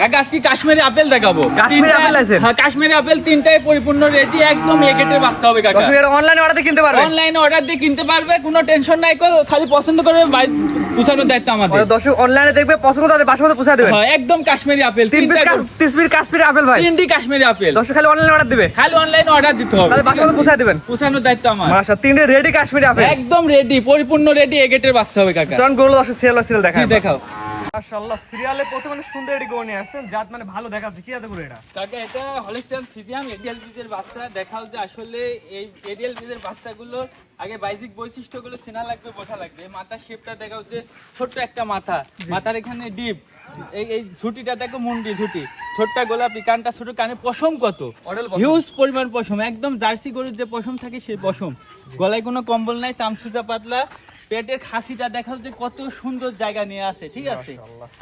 কাকা আজকে কাশ্মীরি আপেল দেখাবো। কাশ্মীরি আপেল আছে? হ্যাঁ কাশ্মীরি আপেল তিনটাই পরিপূর্ণ রেডি একদম এ গেটের বাচ্চা হবে কাকা। এটা অনলাইনে অর্ডার কিনতে পারবে? অনলাইনে অর্ডার দিয়ে কিনতে পারবে কোনো টেনশন নাই খালি পছন্দ করবে বাড়ি পৌঁছানোর দায়িত্ব আমাদের। দর্শক অনলাইনে দেখবে পছন্দ তাদের পৌঁছে দেবে। হ্যাঁ একদম কাশ্মীরি আপেল তিনটা তিন কাশ্মীরি আপেল ভাই। তিনটি কাশ্মীরি আপেল। দর্শক খালি অনলাইনে অর্ডার দিবে। খালি অনলাইনে অর্ডার দিতে হবে মধ্যে পৌঁছে দিবেন। পৌঁছানোর দায়িত্ব আমার। মাশা তিনটে রেডি কাশ্মীরি আপেল। একদম রেডি পরিপূর্ণ রেডি এ গেটের বাচ্চা হবে কাকা। চলুন গরু দর্শক সিরিয়াল জি দেখায় দেখাও। মাশাআল্লাহ সিরিয়ালে প্রথমে মানে সুন্দর এটি গরু নিয়ে আসছেন। জাত মানে ভালো দেখাচ্ছে। কি গরু এটা? কাকা এটা হলিস্টান ফিজিয়াম এডিএল বীজের বাচ্চা। দেখাও যে আসলে এই এডিএল বীজের বাচ্চাগুলোর আগে বাইজিক বৈশিষ্ট্যগুলো চেনা লাগবে বোঝা লাগবে। মাথার শেপটা দেখাও যে ছোট্ট একটা মাথা। মাথার এখানে ডিপ। এই এই ঝুটিটা দেখো মুন্ডি ঝুটি। ছোট্টা গোলাপি কানটা ছোট কানে পশম কত? হিউজ পরিমাণ পশম। একদম জার্সি গরুর যে পশম থাকে সেই পশম। গলায় কোনো কম্বল নাই চামচুচা পাতলা। পেটের খাসিটা দেখাও যে কত সুন্দর জায়গা নিয়ে আছে ঠিক আছে?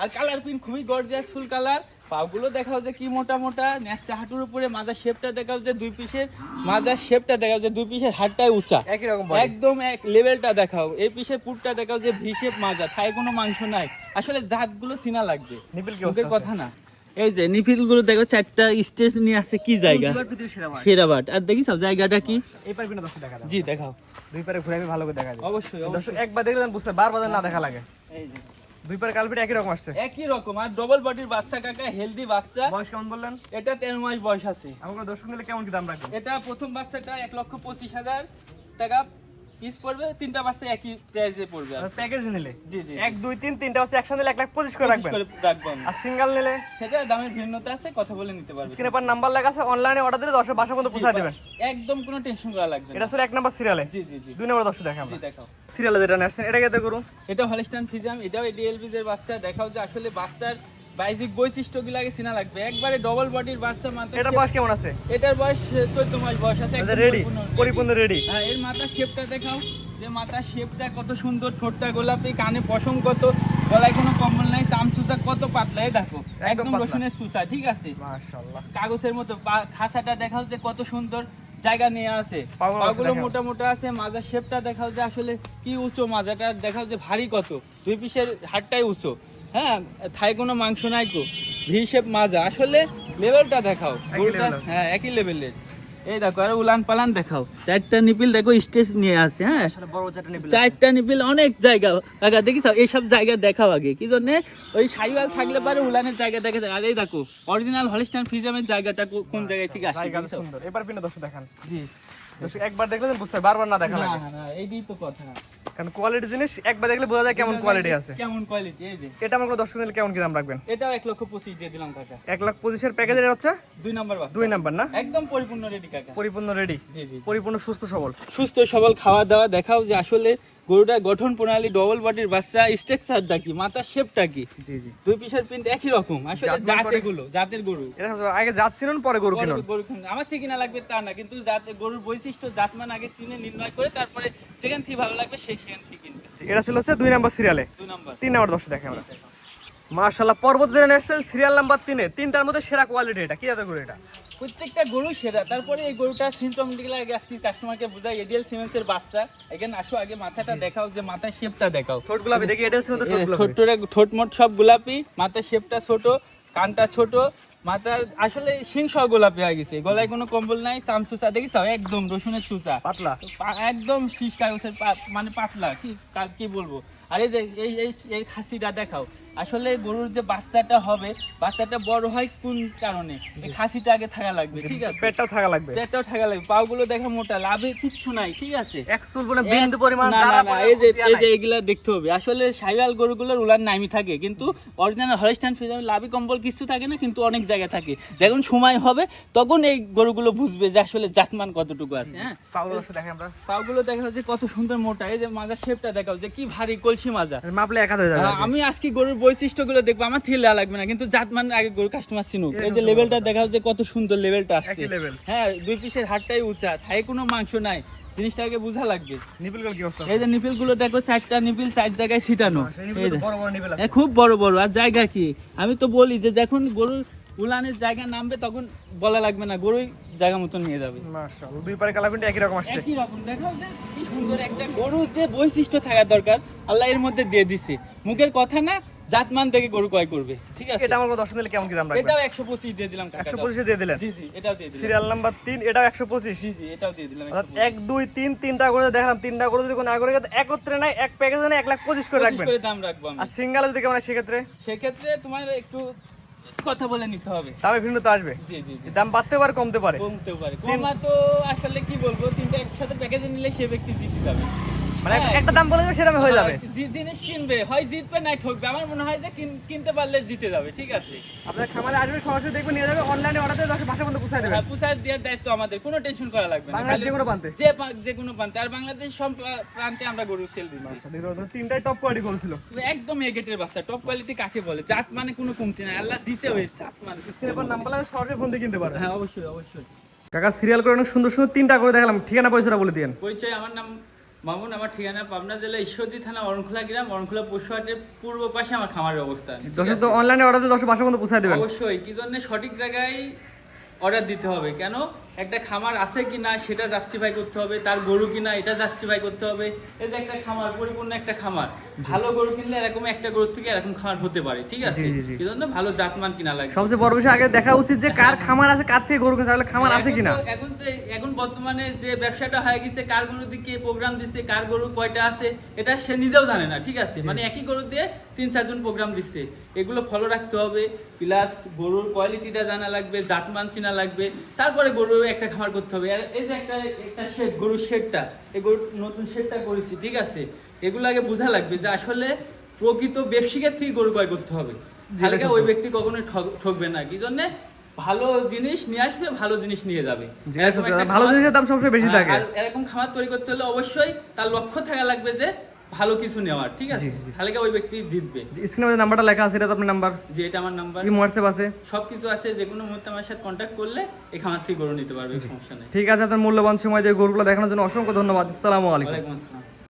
আর কালার প্রিন্ট খুবই গর্জিয়াস ফুল কালার পাগুলো দেখাও যে কি মোটা মোটা ন্যাসটা হাঁটুর উপরে মাজার শেপটা দেখাও যে দুই পিসের মাজার শেপটা দেখাও যে দুই পিসের হাতটাই উঁচা। একই রকম একদম এক লেভেলটা দেখাও। এই পিসের পুরটা দেখাও যে ভি শেপ মাজা থায় কোনো মাংস নাই। আসলে জাতগুলো চিনা লাগবে। নিপিল কথা না। এই যে নিফিলগুলো দেখো চারটা স্টেজ নিয়ে আছে কি জায়গা? সেরাবাট আর দেখিস জায়গাটা কি? এই পারে কিনা দর্শক দেখা জি দেখাও। দুই পারে ঘুরে আমি ভালো করে দেখা যায়। অবশ্যই দর্শক একবার দেখলে বুঝতে বারবার না দেখা লাগে। এই যে। দুই পারে কালপিট একই রকম আসছে। একই রকম আর ডবল বডির বাচ্চা কাকা হেলদি বাচ্চা। বয়স কেমন বললেন? এটা তেরো মাস বয়স আছে। আমার দর্শক নিলে কেমন কি দাম রাখবেন? এটা প্রথম বাচ্চাটা এক লক্ষ পঁচিশ হাজার টাকা। পিস পড়বে তিনটা বাচ্চা একই প্রাইসে পড়বে প্যাকেজ নিলে? জি জি এক দুই তিন তিনটা হচ্ছে একসাথে এক লাখ পঁচিশ করে পঁচিশ রাখবেন? করে রাখব আমি। আর সিঙ্গেল নিলে? সেটা দামের ভিন্নতা আছে কথা বলে নিতে পারবে। স্ক্রিনে পর নাম্বার লেখা আছে অনলাইনে অর্ডার দিলে দর্শক বাসা পর্যন্ত পৌঁছে দেবেন একদম কোনো টেনশন করা লাগবে এটা এক নাম্বার সিরিয়ালে জি জি জি। দুই নম্বর দর্শক দেখা জি দেখাও। সিরিয়ালে যেটা নিয়ে আসছেন এটা করুন? এটা হলিস্টান ফিজাম এটাও বাচ্চা। দেখাও যে আসলে বাচ্চার বাইজিক বৈশিষ্ট্যগুলো আগে চেনা লাগবে। একবারে ডবল বডির বাচ্চা মাথা এটা বয়স কেমন আছে? এটার বয়স চোদ্দ মাস বয়স আছে রেডি পরিপূর্ণ পরিপূর্ণ রেডি হ্যাঁ এর মাথার শেপটা দেখাও। যে মাথার শেপটা কত সুন্দর ঠোঁটটা গোলাপি কানে পশম কত গলায় কোনো কম্বল নাই চামচুচা কত পাতলা এই দেখো একদম রসুনের চুচা ঠিক আছে? মাশাআল্লাহ। কাগজের মতো খাসাটা দেখাও যে কত সুন্দর জায়গা নিয়ে আছে। পাগুলো। মোটা মোটা আছে মাজার শেপটা দেখাও যে আসলে কি উঁচু মাজাটা দেখাও যে ভারী কত। দুই পিসের হাটটাই উঁচু। হ্যাঁ থাই কোনো মাংস নাই কো। ভি শেপ মাজা। আসলে লেভেলটা দেখাও। গরুটা হ্যাঁ একই লেভেলের এই দেখো আর উলান পালান দেখাও। চারটা নিপিল দেখো স্টেজ নিয়ে আছে হ্যাঁ। চারটা নিপিল অনেক জায়গা। কাকা দেখিস এইসব জায়গা দেখাও আগে। কি জন্য? ওই সাইওয়াল থাকলে পারে উলানের জায়গা দেখা যায়। আর এই দেখো অরিজিনাল হলিস্টান ফিজামের জায়গাটা কোন জায়গায় থেকে আসে জায়গা দেখিছো? সুন্দর। এবার পিনে দর্শক দেখান। জি। একবার দেখলে বুঝতে বারবার না দেখা লাগে। এইটাই তো কথা। কারণ কোয়ালিটি জিনিস একবার দেখলে বোঝা যায় কেমন কোয়ালিটি আছে। কেমন কোয়ালিটি এই যে। এটা আমার দর্শক নিলে কেমন কি দাম রাখবেন? এটাও এক লক্ষ পঁচিশ দিয়ে দিলাম কাকা। এক লাখ পঁচিশের প্যাকেজের হচ্ছে? দুই নাম্বার দুই নাম্বার না? একদম পরিপূর্ণ রেডি কাকা। পরিপূর্ণ রেডি জি জি পরিপূর্ণ সুস্থ সবল। সুস্থ সবল খাওয়া দাওয়া দেখাও যে আসলে গরুটার গঠন প্রণালী ডবল বডির বাচ্চা স্ট্রাকচারটা কি মাথার শেপটা কি? জি জি। দুই পিসের প্রিন্ট একই রকম আসলে জাতের মান জাত এগুলো জাতের গরু। আগে যাচ্ছিলেন পরে গরু কিনুন। গরু কিনুন। আমার থেকে না লাগবে তা না কিন্তু জাতের গরুর বৈশিষ্ট্য জাতমান আগে চিনে নির্ণয় করে তারপরে সেখান থেকে ভালো লাগবে সেই সেখান থেকে কিনবে। এটা ছিল হচ্ছে দুই নাম্বার সিরিয়ালে দুই নাম্বার। তিন নাম্বার দর্শক দেখে আমরা। মার্শাল্লাহ পর্বত জেনে সিরিয়াল নাম্বার তিনে। তিনটার মধ্যে সেরা কোয়ালিটি এটা কি গরু এটা? প্রত্যেকটা গরু সেরা। তারপরে এই গরুটা সিমটমগুলো আগে আজকে কাস্টমারকে বোঝাই এডিএল সিমেন্সের বাচ্চা। এখানে আসো আগে মাথাটা দেখাও যে মাথার শেপটা দেখাও। ঠোঁট গোলাপি দেখি হচ্ছে মধ্যে ঠোঁট ঠোঁট মোট সব গোলাপি মাথার শেপটা ছোট কানটা ছোট মাথার আসলে সিং সহ গোলাপি হয়ে গেছে। গলায় কোনো কম্বল নাই চামচুচা দেখিস একদম রসুনের চুচা। পাতলা? একদম শীষ কাগজের মানে পাতলা কি কা- বলব? আর এই যে এই এই খাসিটা দেখাও। আসলে গরুর যে বাচ্চাটা হবে বাচ্চাটা বড় হয় কোন কারণে? খাসিটা আগে থাকা লাগবে ঠিক আছে? পেটটাও থাকা লাগবে। পেটটাও থাকা লাগবে পাগুলো দেখা মোটা লাভে কিচ্ছু নাই ঠিক আছে? বলে বিন্দু পরিমাণ না, না, এই যে এই যে এগুলা দেখতে হবে। আসলে সাইওয়াল গরুগুলোর উলার নামি থাকে কিন্তু অরিজিনাল ফ্রিজাম লাভি কম্বল কিছু থাকে না কিন্তু অনেক জায়গায় থাকে। যখন সময় হবে তখন এই গরুগুলো বুঝবে যে আসলে জাতমান কতটুকু আছে হ্যাঁ? পাগল দেখে আমরা। পাগুলো দেখাও যে কত সুন্দর মোটা। এই যে মাজার শেপটা দেখাও যে কি ভারী কলসি মাজা। মাপলে এক হয়ে যাবে আমি আজকে গরুর বৈশিষ্ট্যগুলো দেখব আমার থেকে লেয়া লাগবে না কিন্তু জাতমান আগে গরু কাস্টমার চিনুক। এই যে লেভেলটা দেখাও যে কত সুন্দর লেভেলটা আসছে। হ্যাঁ দুই পিসের হাটটাই উঁচা থাই কোনো মাংস নাই জিনিসটা আগে বোঝা লাগবে। এই যে নিপিলগুলো দেখো চারটা নিপিল চার জায়গায় ছিটানো। সেই এই নিপিল যে। বড় বড় নিপিল আছে। এ, খুব বড় বড় আর জায়গা কি? আমি তো বলি যে যখন গরুর উলানের জায়গা নামবে তখন বলা লাগবে না গরুই জায়গা মতো নিয়ে যাবে। দুই পারে কালার একই রকম আসছে। একই রকম দেখো যে কি সুন্দর একটা গরুর যে বৈশিষ্ট্য থাকা দরকার আল্লাহ এর মধ্যে দিয়ে দিছে। মুখের কথা না জাতমান থেকে গরু ক্রয় করবে ঠিক আছে? এটা আমার দিলে কেমন কি দাম রাখবেন? এটাও একশো পঁচিশ দিয়ে দিলাম কাকা একশো দাও। পঁচিশে দিয়ে দিলেন? জি জি এটাও দিয়ে দিলাম। সিরিয়াল নাম্বার তিন এটাও একশো পঁচিশ? জি জি এটাও দিয়ে দিলাম অর্থাৎ এক দুই তিন তিনটা করে দেখলাম তিনটা করে যদি কোনো আগে একত্রে নাই এক প্যাকেজে লাখ করে রাখবেন। করে দাম রাখব আমি। আর সিঙ্গেলে যদি কেমন সেক্ষেত্রে? সেক্ষেত্রে তোমার একটু কথা বলে নিতে হবে। দামে ভিন্ন তো আসবে। জি জি দাম বাড়তে পারে কমতে পারে। কমতেও পারে। কমা তো আসলে কি বলব তিনটা একসাথে প্যাকেজে নিলে সে ব্যক্তি জিতে যাবে। মানে। একটা দাম বলে দেবে সে দামে হয়ে যাবে। জিনিস কিনবে হয় জিতবে ঠকবে। আমার মনে হয় যে কিনতে পারলে জিতে যাবে ঠিক আছে? আপনার খামারে আসবে সরাসরি দেখবে নিয়ে যাবে অনলাইনে অর্ডার দিয়ে পুষায় দেবে। হ্যাঁ, দেওয়ার দায়িত্ব আমাদের কোনো টেনশন করা লাগবে না। যে কোনো প্রান্তে? যে যে কোনো প্রান্তে। আর বাংলাদেশ সব প্রান্তে আমরা গরু সেল দিচ্ছি। তিনটাই টপ কোয়ালিটি করেছিল একদম এ গেটের বাচ্চা টপ কোয়ালিটি কাকে বলে? জাত মানে কোনো কমতি নাই আল্লাহ দিছে ওই জাত মানে। স্ক্রিনের পর নাম্বার লাগে সরাসরি ফোন দিয়ে কিনতে পারবে হ্যাঁ অবশ্যই অবশ্যই। কাকা সিরিয়াল করে অনেক সুন্দর সুন্দর তিনটা করে দেখালাম। ঠিকানা পয়সাটা বলে দিন পরিচয় আমার নাম মামুন আমার ঠিকানা পাবনা জেলা ঈশ্বরদী থানা অরণখোলা গ্রাম অরণখোলা পশুহাটের পূর্ব পাশে আমার খামারের অবস্থান। তো অনলাইনে অর্ডার দিয়ে দশ বন্ধ পৌঁছায় দেবেন। অবশ্যই কি জন্য সঠিক জায়গায় অর্ডার দিতে হবে? কেন? একটা খামার আছে কি না সেটা জাস্টিফাই করতে হবে তার গরু কিনা এটা জাস্টিফাই করতে হবে। এই যে একটা খামার পরিপূর্ণ একটা খামার। ভালো গরু কিনলে এরকম একটা গরু থেকে এরকম খামার হতে পারে ঠিক আছে। কি জন্য ভালো জাতমান কিনা লাগবে। সবচেয়ে বড় বিষয় আগে দেখা উচিত যে কার খামার আছে কার থেকে গরু কিনছে তাহলে খামার আছে কিনা। এখন তো এখন বর্তমানে যে ব্যবসাটা হয়ে গেছে কার গরু দিকে প্রোগ্রাম দিচ্ছে কার গরু কয়টা আছে এটা সে নিজেও জানে না ঠিক আছে? মানে একই গরু দিয়ে তিন চারজন প্রোগ্রাম দিচ্ছে এগুলো ফলো রাখতে হবে প্লাস গরুর কোয়ালিটিটা জানা লাগবে জাতমান চিনা লাগবে। তারপরে গরু একটা খামার করতে হবে। আর এই যে একটা একটা শেড গরুর শেডটা এই গরুর নতুন শেডটা করেছি ঠিক আছে? এগুলো আগে বোঝা লাগবে যে আসলে প্রকৃত ব্যবসায়িকের থেকে গরু ক্রয় করতে হবে। তাহলে ওই ব্যক্তি কখনোই ঠকবে না। কি জন্য? ভালো জিনিস নিয়ে আসবে ভালো জিনিস নিয়ে যাবে। ভালো জিনিসের দাম সবসময় বেশি হ্যাঁ, থাকে। এরকম খামার তৈরি করতে হলে অবশ্যই তার লক্ষ্য থাকা লাগবে যে ভালো কিছু নেওয়ার ঠিক আছে? জি, জি। তাহলে কি ওই ব্যক্তি জিতবে। স্ক্রিনে যে নাম্বারটা লেখা আছে এটা তো আপনার নাম্বার যে এটা আমার নাম্বার কি হোয়াটসঅ্যাপ আছে? সবকিছু আছে যে কোনো মুহূর্তে আমার সাথে কন্ট্যাক্ট করলে এই খামার থেকে গরু নিতে পারবে সমস্যা নেই। ঠিক আছে আপনার মূল্যবান সময় দিয়ে গরুগুলো দেখানোর জন্য অসংখ্য ধন্যবাদ। আসসালামু আলাইকুম। ওয়া আলাইকুম আসসালাম।